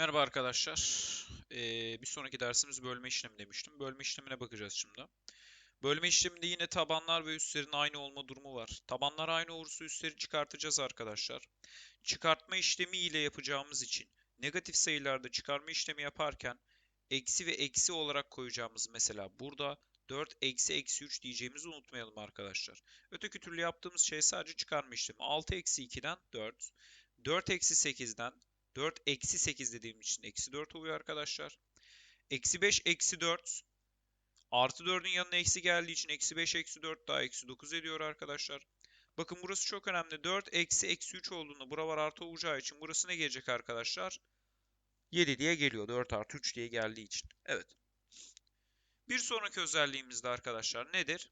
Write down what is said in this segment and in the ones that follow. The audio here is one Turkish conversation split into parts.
Merhaba arkadaşlar. Ee, bir sonraki dersimiz bölme işlemi demiştim. Bölme işlemine bakacağız şimdi. Bölme işleminde yine tabanlar ve üstlerin aynı olma durumu var. Tabanlar aynı olursa üstleri çıkartacağız arkadaşlar. Çıkartma işlemi ile yapacağımız için negatif sayılarda çıkarma işlemi yaparken eksi ve eksi olarak koyacağımız mesela burada 4 eksi eksi 3 diyeceğimizi unutmayalım arkadaşlar. Öteki türlü yaptığımız şey sadece çıkarma işlemi. 6 eksi 2'den 4, 4 eksi 8'den 4 eksi 8 dediğim için eksi 4 oluyor arkadaşlar. Eksi 5 eksi 4 artı 4'ün yanına eksi geldiği için eksi 5 eksi 4 daha eksi 9 ediyor arkadaşlar. Bakın burası çok önemli. 4 eksi eksi 3 olduğunda buralar artı olacağı için burası ne gelecek arkadaşlar? 7 diye geliyor. 4 artı 3 diye geldiği için. Evet. Bir sonraki özelliğimiz de arkadaşlar nedir?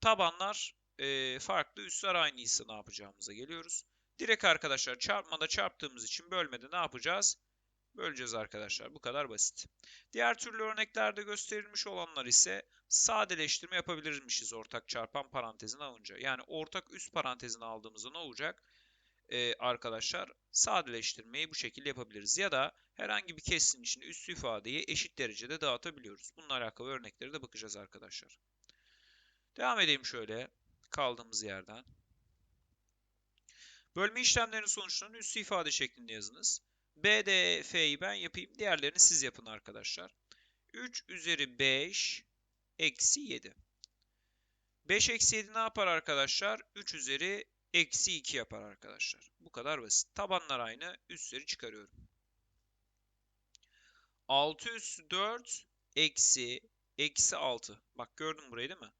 Tabanlar e, farklı, üstler aynıysa ne yapacağımıza geliyoruz. Direkt arkadaşlar çarpmada çarptığımız için bölmede ne yapacağız? Böleceğiz arkadaşlar. Bu kadar basit. Diğer türlü örneklerde gösterilmiş olanlar ise sadeleştirme yapabilirmişiz ortak çarpan parantezini alınca. Yani ortak üst parantezini aldığımızda ne olacak? Ee, arkadaşlar sadeleştirmeyi bu şekilde yapabiliriz. Ya da herhangi bir kesin için üstü ifadeyi eşit derecede dağıtabiliyoruz. Bununla alakalı örneklere de bakacağız arkadaşlar. Devam edeyim şöyle kaldığımız yerden. Bölme işlemlerinin sonuçlarını üstü ifade şeklinde yazınız. B, D, F'yi ben yapayım. Diğerlerini siz yapın arkadaşlar. 3 üzeri 5 eksi 7. 5 eksi 7 ne yapar arkadaşlar? 3 üzeri eksi 2 yapar arkadaşlar. Bu kadar basit. Tabanlar aynı. Üstleri çıkarıyorum. 6 üstü 4 eksi eksi 6. Bak gördün burayı değil mi?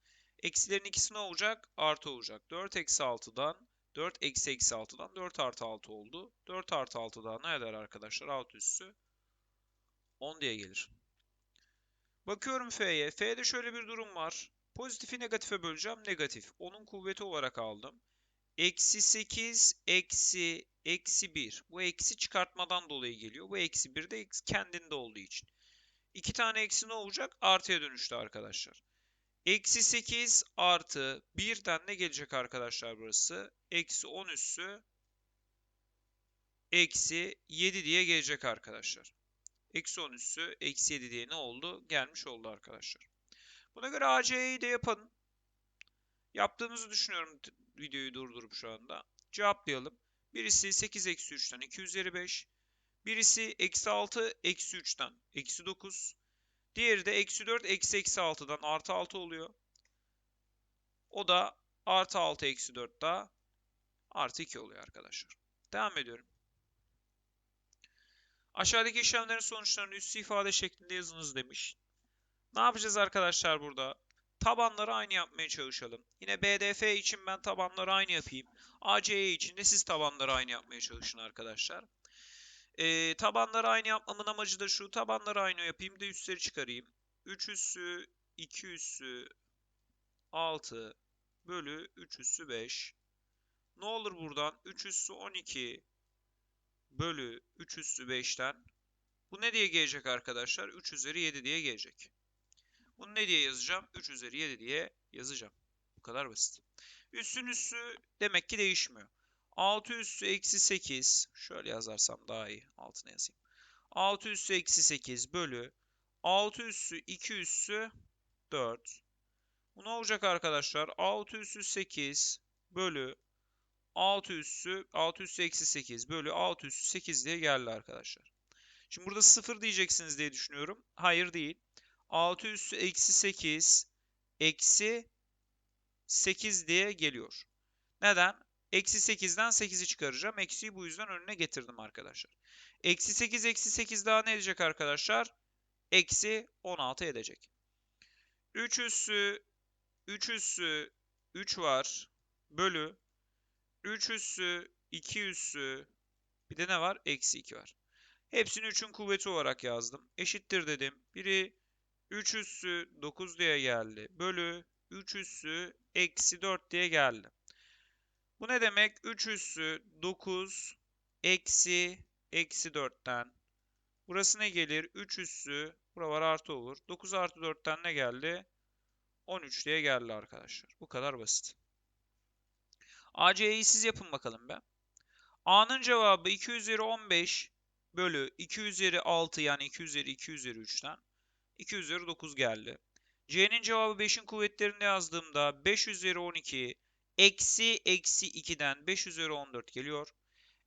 Eksilerin ikisi ne olacak? Artı olacak. 4 eksi 6'dan 4 eksi eksi 6'dan 4 artı 6 oldu. 4 artı 6 daha ne eder arkadaşlar? Alt üssü 10 diye gelir. Bakıyorum F'ye. F'de şöyle bir durum var. Pozitifi negatife böleceğim. Negatif. Onun kuvveti olarak aldım. Eksi 8 eksi eksi 1. Bu eksi çıkartmadan dolayı geliyor. Bu eksi 1 de kendinde olduğu için. İki tane eksi ne olacak? Artıya dönüştü arkadaşlar. Eksi 8 artı 1'den ne gelecek arkadaşlar burası? Eksi 10 üssü eksi 7 diye gelecek arkadaşlar. Eksi 10 üssü eksi 7 diye ne oldu? Gelmiş oldu arkadaşlar. Buna göre AC'yi de yapın. Yaptığımızı düşünüyorum videoyu durdurup şu anda. Cevaplayalım. Birisi 8 eksi 3'ten 2 üzeri 5. Birisi eksi 6 eksi 3'ten eksi 9. Diğeri de eksi 4 eksi eksi 6'dan artı 6 oluyor. O da artı 6 eksi 4 daha artı 2 oluyor arkadaşlar. Devam ediyorum. Aşağıdaki işlemlerin sonuçlarını üstü ifade şeklinde yazınız demiş. Ne yapacağız arkadaşlar burada? Tabanları aynı yapmaya çalışalım. Yine BDF için ben tabanları aynı yapayım. ACE için de siz tabanları aynı yapmaya çalışın arkadaşlar. E, tabanları aynı yapmamın amacı da şu. Tabanları aynı yapayım da üstleri çıkarayım. 3 üssü 2 üssü 6 bölü 3 üssü 5. Ne olur buradan? 3 üssü 12 bölü 3 üssü 5'ten. Bu ne diye gelecek arkadaşlar? 3 üzeri 7 diye gelecek. Bunu ne diye yazacağım? 3 üzeri 7 diye yazacağım. Bu kadar basit. Üssün üssü demek ki değişmiyor. 6 üssü eksi 8. Şöyle yazarsam daha iyi. Altına yazayım. 6 üssü eksi 8 bölü 6 üssü 2 üssü 4. Bu ne olacak arkadaşlar? 6 üssü 8 bölü 6 üssü 6 üssü eksi 8 bölü 6 üssü 8 diye geldi arkadaşlar. Şimdi burada 0 diyeceksiniz diye düşünüyorum. Hayır değil. 6 üssü eksi 8 eksi 8 diye geliyor. Neden? Eksi 8'den 8'i çıkaracağım. Eksiyi bu yüzden önüne getirdim arkadaşlar. Eksi 8 eksi 8 daha ne edecek arkadaşlar? Eksi 16 edecek. 3 üssü 3 üssü 3 var. Bölü 3 üssü 2 üssü bir de ne var? Eksi 2 var. Hepsini 3'ün kuvveti olarak yazdım. Eşittir dedim. Biri 3 üssü 9 diye geldi. Bölü 3 üssü eksi 4 diye geldi. Bu ne demek? 3 üssü 9 eksi eksi 4'ten. Burası ne gelir? 3 üssü buralar artı olur. 9 artı 4'ten ne geldi? 13 diye geldi arkadaşlar. Bu kadar basit. AC'yi siz yapın bakalım be. A'nın cevabı 2 üzeri 15 bölü 2 üzeri 6 yani 2 üzeri 2 üzeri 3'ten 2 üzeri 9 geldi. C'nin cevabı 5'in kuvvetlerinde yazdığımda 5 üzeri 12 eksi eksi 2'den 5 üzeri 14 geliyor.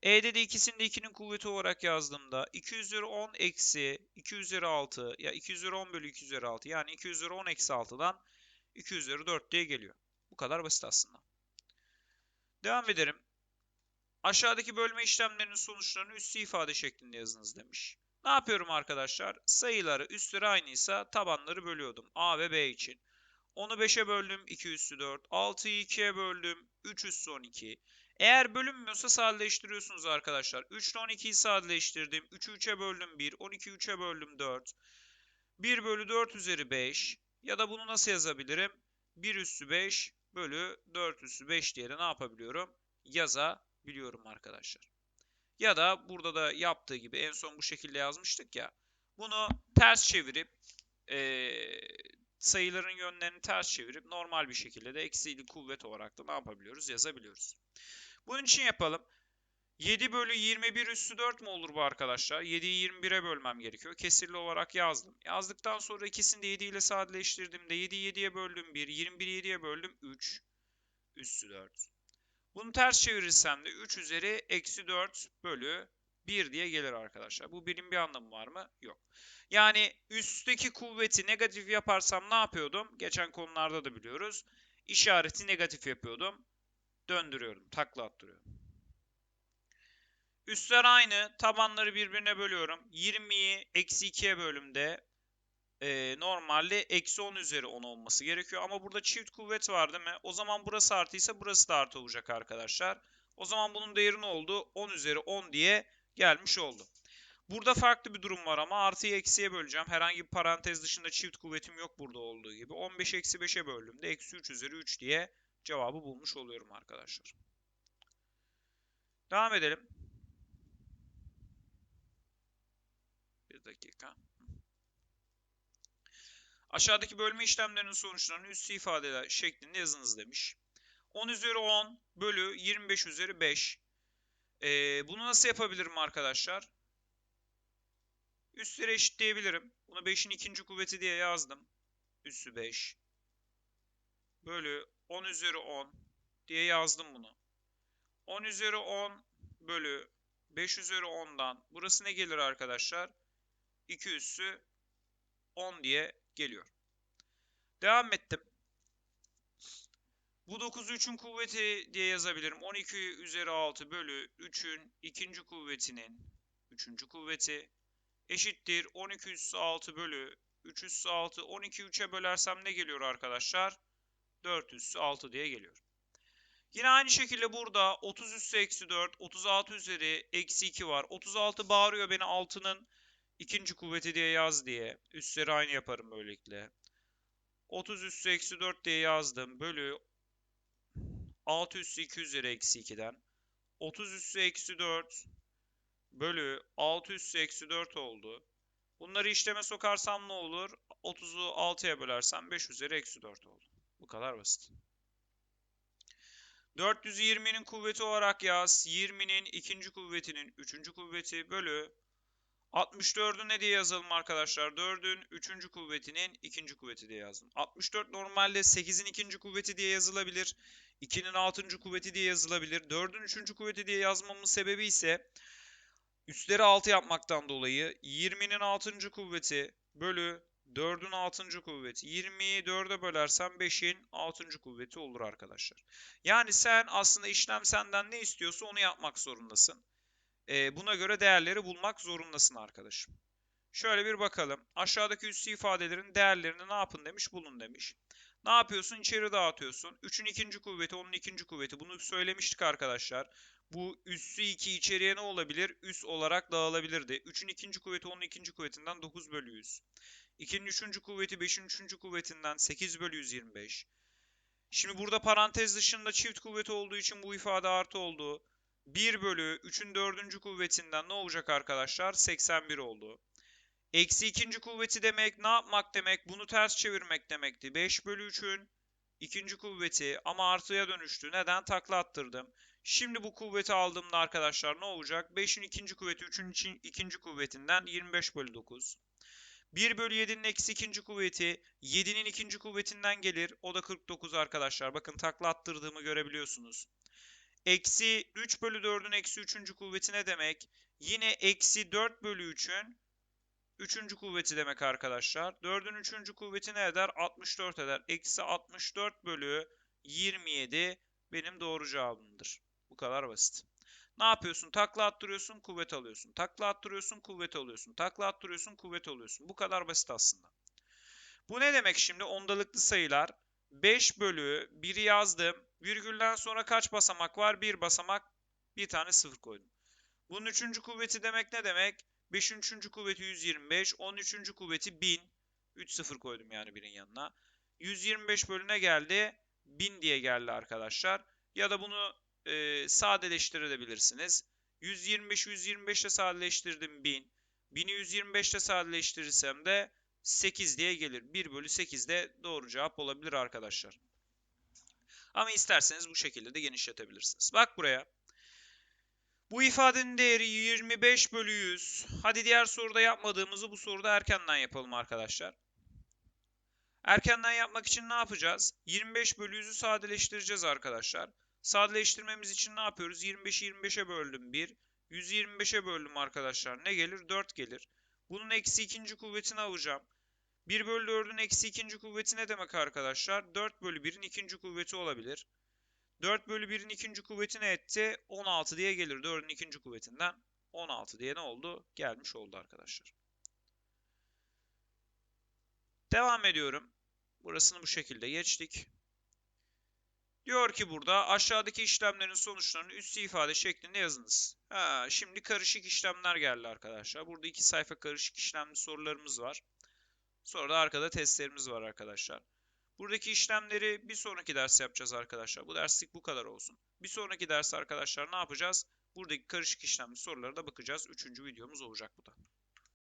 E'de de ikisini de 2'nin kuvveti olarak yazdığımda 2 üzeri 10 eksi 2 üzeri 6 ya 2 üzeri 10 bölü 2 üzeri 6 yani 2 üzeri 10 eksi 6'dan 2 üzeri 4 diye geliyor. Bu kadar basit aslında. Devam edelim. Aşağıdaki bölme işlemlerinin sonuçlarını üssü ifade şeklinde yazınız demiş. Ne yapıyorum arkadaşlar? Sayıları üstleri aynıysa tabanları bölüyordum. A ve B için. 10'u 5'e böldüm 2 üssü 4. 6'yı 2'ye böldüm 3 üssü 12. Eğer bölünmüyorsa sadeleştiriyorsunuz arkadaşlar. 3 ile 12'yi sadeleştirdim. 3'ü 3'e böldüm 1. 12'yi 3'e böldüm 4. 1 bölü 4 üzeri 5. Ya da bunu nasıl yazabilirim? 1 üssü 5 bölü 4 üssü 5 diye de ne yapabiliyorum? Yazabiliyorum arkadaşlar. Ya da burada da yaptığı gibi en son bu şekilde yazmıştık ya. Bunu ters çevirip ee, sayıların yönlerini ters çevirip normal bir şekilde de eksili kuvvet olarak da ne yapabiliyoruz? Yazabiliyoruz. Bunun için yapalım. 7 bölü 21 üssü 4 mu olur bu arkadaşlar? 7'yi 21'e bölmem gerekiyor. Kesirli olarak yazdım. Yazdıktan sonra ikisini de 7 ile sadeleştirdiğimde 7'yi 7'ye böldüm 1, 21'i 7'ye böldüm 3 üssü 4. Bunu ters çevirirsem de 3 üzeri eksi 4 bölü 1 diye gelir arkadaşlar. Bu birin bir anlamı var mı? Yok. Yani üstteki kuvveti negatif yaparsam ne yapıyordum? Geçen konularda da biliyoruz. İşareti negatif yapıyordum. Döndürüyorum. Takla attırıyorum. Üstler aynı. Tabanları birbirine bölüyorum. 20'yi eksi 2'ye bölümde e, normalde eksi 10 üzeri 10 olması gerekiyor. Ama burada çift kuvvet var değil mi? O zaman burası artıysa burası da artı olacak arkadaşlar. O zaman bunun değeri ne oldu? 10 üzeri 10 diye gelmiş oldu. Burada farklı bir durum var ama artıyı eksiye böleceğim. Herhangi bir parantez dışında çift kuvvetim yok burada olduğu gibi. 15 eksi 5'e böldüğümde eksi 3 üzeri 3 diye cevabı bulmuş oluyorum arkadaşlar. Devam edelim. Bir dakika. Aşağıdaki bölme işlemlerinin sonuçlarını üstü ifadeler şeklinde yazınız demiş. 10 üzeri 10 bölü 25 üzeri 5. Ee, bunu nasıl yapabilirim arkadaşlar? Üstleri eşitleyebilirim. Bunu 5'in ikinci kuvveti diye yazdım. Üssü 5. Bölü 10 üzeri 10 diye yazdım bunu. 10 üzeri 10 bölü 5 üzeri 10'dan burası ne gelir arkadaşlar? 2 üssü 10 diye geliyor. Devam ettim. Bu 9'u 3'ün kuvveti diye yazabilirim. 12 üzeri 6 bölü 3'ün ikinci kuvvetinin 3. kuvveti eşittir 12 üssü 6 bölü 3 üssü 6. 12 3'e bölersem ne geliyor arkadaşlar? 4 üssü 6 diye geliyor. Yine aynı şekilde burada 30 üssü eksi 4, 36 üzeri eksi 2 var. 36 bağırıyor beni 6'nın ikinci kuvveti diye yaz diye. Üstleri aynı yaparım böylelikle. 30 üssü eksi 4 diye yazdım. Bölü 6 üssü 2 üzeri eksi 2'den. 30 üssü eksi 4 bölü 6 üssü eksi 4 oldu. Bunları işleme sokarsam ne olur? 30'u 6'ya bölersem 5 üzeri eksi 4 oldu. Bu kadar basit. 420'nin kuvveti olarak yaz. 20'nin ikinci kuvvetinin üçüncü kuvveti bölü 64'ü ne diye yazalım arkadaşlar? 4'ün 3. kuvvetinin 2. kuvveti diye yazdım. 64 normalde 8'in 2. kuvveti diye yazılabilir. 2'nin 6. kuvveti diye yazılabilir. 4'ün 3. kuvveti diye yazmamın sebebi ise üstleri 6 yapmaktan dolayı 20'nin 6. kuvveti bölü 4'ün 6. kuvveti. 20'yi 4'e bölersem 5'in 6. kuvveti olur arkadaşlar. Yani sen aslında işlem senden ne istiyorsa onu yapmak zorundasın. E, buna göre değerleri bulmak zorundasın arkadaşım. Şöyle bir bakalım. Aşağıdaki üssü ifadelerin değerlerini ne yapın demiş, bulun demiş. Ne yapıyorsun? İçeri dağıtıyorsun. 3'ün ikinci kuvveti, onun ikinci kuvveti. Bunu söylemiştik arkadaşlar. Bu üssü 2 içeriye ne olabilir? Üs olarak dağılabilirdi. 3'ün ikinci kuvveti, onun ikinci kuvvetinden 9 bölü 100. 2'nin üçüncü kuvveti 5'in üçüncü kuvvetinden 8 bölü 125. Şimdi burada parantez dışında çift kuvveti olduğu için bu ifade artı oldu. 1 bölü 3'ün dördüncü kuvvetinden ne olacak arkadaşlar? 81 oldu. Eksi ikinci kuvveti demek ne yapmak demek? Bunu ters çevirmek demekti. 5 bölü 3'ün ikinci kuvveti ama artıya dönüştü. Neden? Takla attırdım. Şimdi bu kuvveti aldığımda arkadaşlar ne olacak? 5'in ikinci kuvveti 3'ün için- ikinci kuvvetinden 25 bölü 9. 1 bölü 7'nin eksi ikinci kuvveti 7'nin ikinci kuvvetinden gelir. O da 49 arkadaşlar. Bakın takla attırdığımı görebiliyorsunuz. Eksi 3 bölü 4'ün eksi 3. kuvveti ne demek? Yine eksi 4 bölü 3'ün 3. kuvveti demek arkadaşlar. 4'ün 3. kuvveti ne eder? 64 eder. Eksi 64 bölü 27 benim doğru cevabımdır. Bu kadar basit. Ne yapıyorsun? Takla attırıyorsun, kuvvet alıyorsun. Takla attırıyorsun, kuvvet alıyorsun. Takla attırıyorsun, kuvvet alıyorsun. Bu kadar basit aslında. Bu ne demek şimdi? Ondalıklı sayılar. 5 bölü 1'i yazdım. Virgülden sonra kaç basamak var? 1 basamak. Bir tane sıfır koydum. Bunun üçüncü kuvveti demek ne demek? 5'in üçüncü kuvveti 125. 10'un üçüncü kuvveti 1000. 3 sıfır koydum yani birin yanına. 125 bölüne geldi. 1000 diye geldi arkadaşlar. Ya da bunu e, sadeleştirebilirsiniz. 125 125 ile sadeleştirdim 1000. 1000'i 125 ile sadeleştirirsem de 8 diye gelir. 1 bölü 8 de doğru cevap olabilir arkadaşlar. Ama isterseniz bu şekilde de genişletebilirsiniz. Bak buraya. Bu ifadenin değeri 25 bölü 100. Hadi diğer soruda yapmadığımızı bu soruda erkenden yapalım arkadaşlar. Erkenden yapmak için ne yapacağız? 25 bölü 100'ü sadeleştireceğiz arkadaşlar. Sadeleştirmemiz için ne yapıyoruz? 25'i 25'e böldüm 1. 125'e böldüm arkadaşlar. Ne gelir? 4 gelir. Bunun eksi ikinci kuvvetini alacağım. 1 bölü 4'ün eksi ikinci kuvveti ne demek arkadaşlar? 4 bölü 1'in ikinci kuvveti olabilir. 4 bölü 1'in ikinci kuvveti ne etti? 16 diye gelir. 4'ün ikinci kuvvetinden 16 diye ne oldu? Gelmiş oldu arkadaşlar. Devam ediyorum. Burasını bu şekilde geçtik. Diyor ki burada aşağıdaki işlemlerin sonuçlarını üstü ifade şeklinde yazınız. Ha, şimdi karışık işlemler geldi arkadaşlar. Burada iki sayfa karışık işlemli sorularımız var. Sonra da arkada testlerimiz var arkadaşlar. Buradaki işlemleri bir sonraki ders yapacağız arkadaşlar. Bu derslik bu kadar olsun. Bir sonraki ders arkadaşlar ne yapacağız? Buradaki karışık işlemli sorulara da bakacağız. Üçüncü videomuz olacak bu da.